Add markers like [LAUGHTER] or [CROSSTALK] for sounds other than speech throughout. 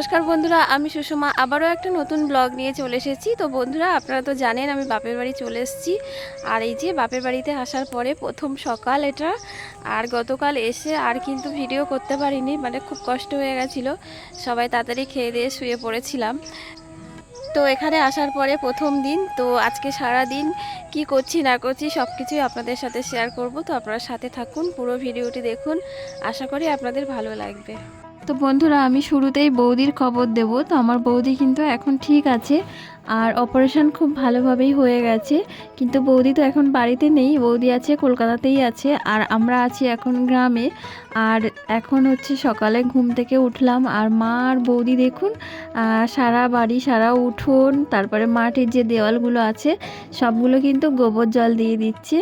নমস্কার বন্ধুরা, আমি সুষমা। আবারও একটা নতুন ব্লগ নিয়ে চলে এসেছি। তো বন্ধুরা, আপনারা তো জানেন, আমি বাপের বাড়ি চলে এসেছি। আর এই যে বাপের বাড়িতে আসার পরে প্রথম সকাল এটা। আর গতকাল এসে আর কিন্তু ভিডিও করতে পারিনি মানে খুব কষ্ট হয়ে গেছিল। সবাই তাড়াতাড়ি খেয়ে দিয়ে শুয়ে পড়েছিলাম। তো এখানে আসার পরে প্রথম দিন, তো আজকে সারা দিন কি করছি, না করছি সব কিছুই আপনাদের সাথে শেয়ার করব। তো আপনারা সাথে থাকুন, পুরো ভিডিওটি দেখুন। আশা করি আপনাদের ভালো লাগবে। তো বন্ধুরা, আমি শুরুতেই বৌদির খবর দেব। তো আমার বৌদি কিন্তু এখন ঠিক আছে, আর অপারেশন খুব ভালোভাবেই হয়ে গেছে। কিন্তু বৌদি তো এখন বাড়িতে নেই, বৌদি আছে, কলকাতাতেই আছে, আর আমরা আছি এখন গ্রামে। আর এখন হচ্ছে সকালে ঘুম থেকে উঠলাম, আর মা আর বৌদি দেখুন সারা বাড়ি, সারা উঠোন, তারপরে মাটির যে দেওয়ালগুলো আছে, সবগুলো কিন্তু গোবর জল দিয়ে দিচ্ছে।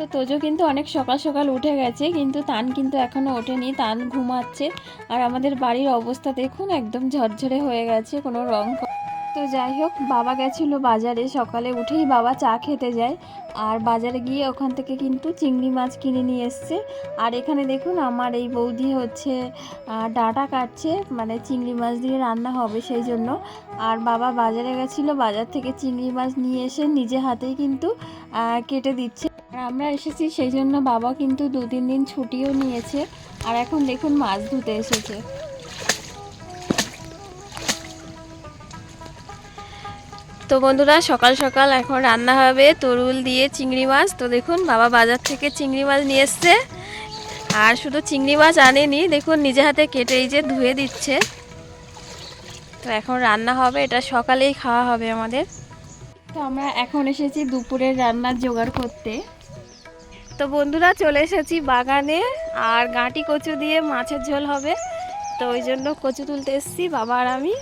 তো তোজো কিন্তু অনেক সকাল সকাল উঠে গেছে, কিন্তু তান কিন্তু এখনও ওঠেনি, তান ঘুমাচ্ছে। আর আমাদের বাড়ির অবস্থা দেখুন, একদম ঝরঝরে হয়ে গেছে, কোনো রং তো যাই হোক, বাবা গেছিল বাজারে, সকালে উঠেই বাবা চা খেতে যায়। আর বাজারে গিয়ে ওখান থেকে কিন্তু চিংড়ি মাছ কিনে নিয়ে এসছে। আর এখানে দেখুন, আমার এই বৌদি হচ্ছে ডাঁটা কাটছে মানে চিংড়ি মাছ দিয়ে রান্না হবে সেই জন্য। আর বাবা বাজারে গেছিল, বাজার থেকে চিংড়ি মাছ নিয়ে এসে নিজে হাতেই কিন্তু কেটে দিচ্ছে। আমরা এসেছি সেই জন্য বাবা কিন্তু দু তিন দিন ছুটিও নিয়েছে। আর এখন দেখুন মাছ ধুতে এসেছে। তো বন্ধুরা, সকাল সকাল এখন রান্না হবে তরুল দিয়ে চিংড়ি মাছ। তো দেখুন বাবা বাজার থেকে চিংড়ি মাছ নিয়ে এসছে। আর শুধু চিংড়ি মাছ আনেনি, দেখুন নিজে হাতে কেটে এই যে ধুয়ে দিচ্ছে। তো এখন রান্না হবে, এটা সকালেই খাওয়া হবে আমাদের। তো আমরা এখন এসেছি দুপুরের রান্নার জোগাড় করতে। তো বন্ধুরা চলে এসেছি বাগানে, আর গাঁটি কচু দিয়ে মাছের ঝোল হবে। তো ওই জন্য কচু তুলতে এসেছি, বাবা আর আমি।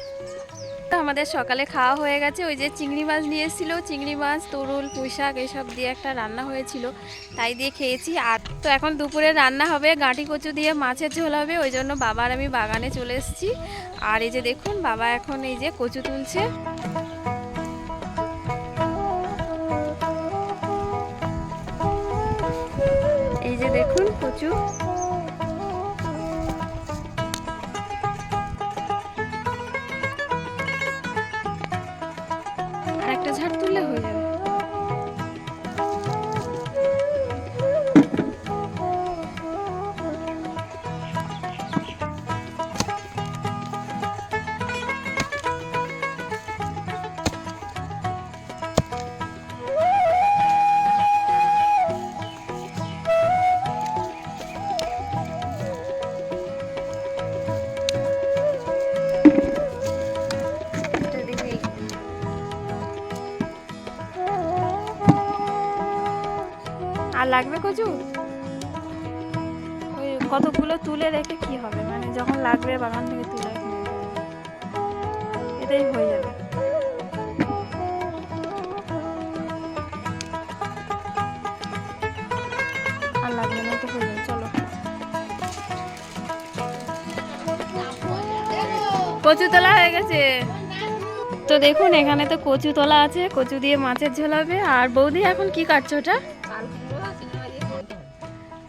তো আমাদের সকালে খাওয়া হয়ে গেছে, ওই যে চিংড়ি মাছ নিয়ে এসেছিল। চিংড়ি মাছ, তরুল পুঁই শাক এইসব দিয়ে একটা রান্না হয়েছিল। তাই দিয়ে খেয়েছি। আর তো এখন দুপুরে রান্না হবে, গাঁটি কচু দিয়ে মাছের ঝোল হবে। ওই জন্য বাবা আর আমি বাগানে চলে এসেছি। আর এই যে দেখুন, বাবা এখন এই যে কচু তুলছে। কচু। একটা ঝাড় তুললে হয়ে যাবে। লাগবে কচু? ওই কতগুলো তুলে রেখে কি হবে? মানে যখন লাগবে বাগান থেকে তুলে। এটাই হয়ে যাবে। আর লাগবে না তো হয়ে যাবে, চলো। কচু তোলা হয়ে গেছে। তো দেখুন, এখানে তো কচু তোলা আছে, কচু দিয়ে মাছের ঝোল হবে। আর বৌদি, এখন কি কাটছো ওটা?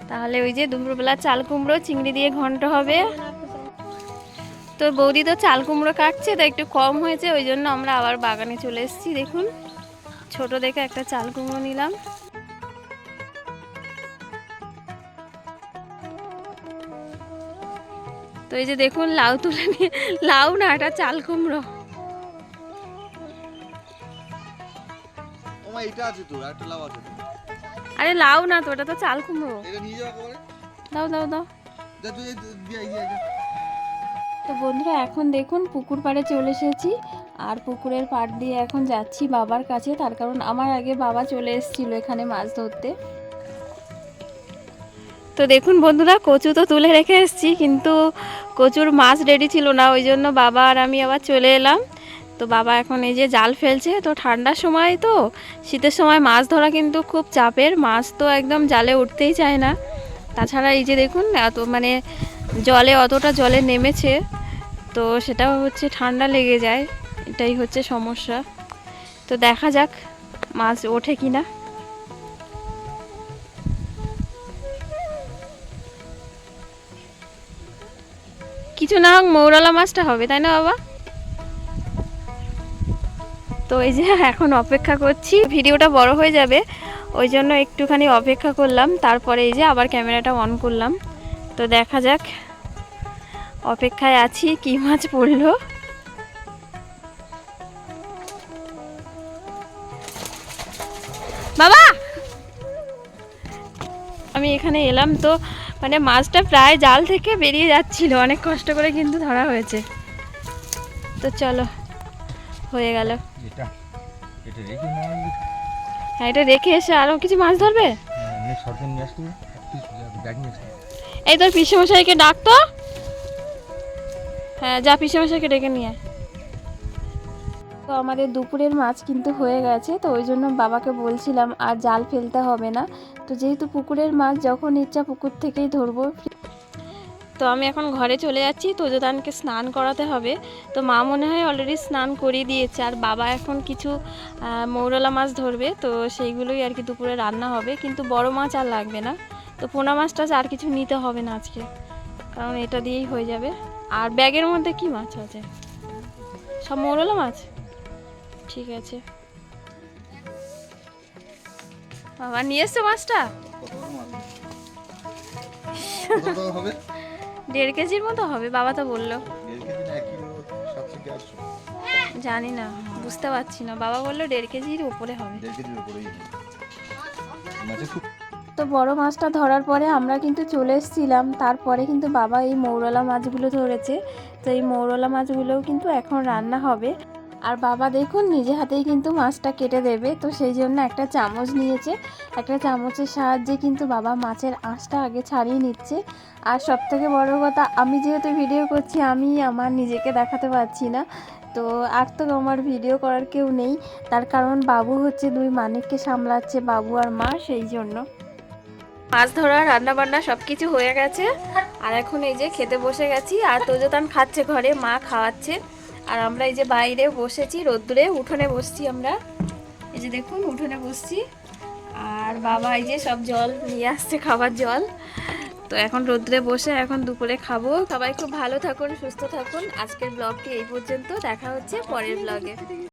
তাহলে ওই যে দুপুরবেলা চাল কুমড়ো, চিংড়ি দিয়ে ঘন্ট হবে। তো বৌদি তো চাল কুমড়ো কাটছে, তো একটু কম হয়েছে, ওই জন্য আমরা আবার বাগানে চলে এসেছি, দেখুন। ছোট দেখে একটা চাল কুমড়ো নিলাম। তো এই যে দেখুন, লাউ তুলে নিয়ে, লাউ না, এটা চাল কুমড়ো। এটা আছে তো একটা লাভ আছে আরে লাউ না তো ওটা তো চাল কুমড়ো। এটা নিয়ে যাও একেবারে। দাও দাও দাও। তো বন্ধুরা এখন দেখুন পুকুর পাড়ে চলে এসেছি। আর পুকুরের পাড় দিয়ে এখন যাচ্ছি বাবার কাছে। তার কারণ আমার আগে বাবা চলে এসেছিল এখানে মাছ ধরতে। তো দেখুন বন্ধুরা কচু তো তুলে রেখে এসেছি কিন্তু কচুর মাছ রেডি ছিল না। ওই জন্য বাবা আর আমি আবার চলে এলাম। তো বাবা এখন এই যে জাল ফেলছে, তো ঠান্ডার সময় তো, শীতের সময় মাছ ধরা কিন্তু খুব চাপের, মাছ তো একদম জালে উঠতেই চায় না। তাছাড়া এই যে দেখুন, এত মানে জলে অতটা জলে নেমেছে, তো সেটা হচ্ছে ঠান্ডা লেগে যায়, এটাই হচ্ছে সমস্যা। তো দেখা যাক মাছ ওঠে কি না। কিছু না হোক, মৌরলা মাছটা হবে, তাই না বাবা? তো এই যে [LAUGHS] এখন অপেক্ষা করছি, ভিডিওটা বড় হয়ে যাবে, ওই জন্য একটুখানি অপেক্ষা করলাম, তারপরে এই যে আবার ক্যামেরাটা অন করলাম। তো দেখা যাক, অপেক্ষায় আছি, কি মাছ পড়ল। বাবা! আমি এখানে এলাম তো মানে মাছটা প্রায় জাল থেকে বেরিয়ে যাচ্ছিল, অনেক কষ্ট করে কিন্তু ধরা হয়েছে। তো চলো হয়ে গেল। এটা এটা রেখে হ্যাঁ এটা রেখে এসে আরও কিছু মাছ ধরবে? নিয়ে এই তোর পিসেমশাইকে ডাকতো হ্যাঁ যা পিসেমশাইকে ডেকে নিয়ে তো আমাদের দুপুরের মাছ কিন্তু হয়ে গেছে তো ওই জন্য বাবাকে বলছিলাম আর জাল ফেলতে হবে না। তো যেহেতু পুকুরের মাছ যখন ইচ্ছা পুকুর থেকেই ধরবো তো আমি এখন ঘরে চলে যাচ্ছি। তোজদানকে স্নান করাতে হবে। তো মা মনে হয় অলরেডি স্নান করিয়ে দিয়েছে। আর বাবা এখন কিছু মৌরলা মাছ ধরবে। তো সেইগুলোই আর কি দুপুরে রান্না হবে। কিন্তু বড় মাছ আর লাগবে না। তো পোনা মাছটা আর কিছু নিতে হবে না আজকে। কারণ এটা দিয়েই হয়ে যাবে। আর ব্যাগের মধ্যে কি মাছ আছে? সব মৌরলা মাছ? ঠিক আছে। বাবা, নিয়ে এসছো মাছটা? হবে? দেড় কেজির মতো হবে বাবা তো বলল। জানি না বুঝতে পারছি না বাবা বলল দেড় কেজির উপরে হবে। তো বড় মাছটা ধরার পরে আমরা কিন্তু চলে এসেছিলাম তারপরে কিন্তু বাবা এই মৌরলা মাছগুলো ধরেছে। তো এই মৌরলা মাছগুলোও কিন্তু এখন রান্না হবে। আর বাবা দেখুন নিজে হাতেই কিন্তু মাছটা কেটে দেবে। তো সেই জন্য একটা চামচ নিয়েছে। একটা চামচের সাহায্যে কিন্তু বাবা মাছের আঁশটা আগে ছাড়িয়ে নিচ্ছে। আর সব থেকে বড় কথা, আমি যেহেতু ভিডিও করছি, আমি আমার নিজেকে দেখাতে পারছি না। তো আর তো আমার ভিডিও করার কেউ নেই। তার কারণ বাবু হচ্ছে দুই মানিককে সামলাচ্ছে, বাবু আর মা, সেই জন্য। মাছ ধরা রান্না বান্না সব কিছু হয়ে গেছে। আর এখন এই যে খেতে বসে গেছি। আর তোজতান খাচ্ছে ঘরে, মা খাওয়াচ্ছে। আর আমরা এই যে বাইরে বসেছি, রোদ্দুরে উঠোনে বসছি আমরা। এই যে দেখুন, উঠোনে বসছি। আর বাবা এই যে সব জল নিয়ে আসছে, খাবার জল। তো এখন রোদ্রে বসে এখন দুপুরে খাব। সবাই খুব ভালো থাকুন, সুস্থ থাকুন। আজকের ব্লগটি এই পর্যন্ত। দেখা হচ্ছে পরের ব্লগে।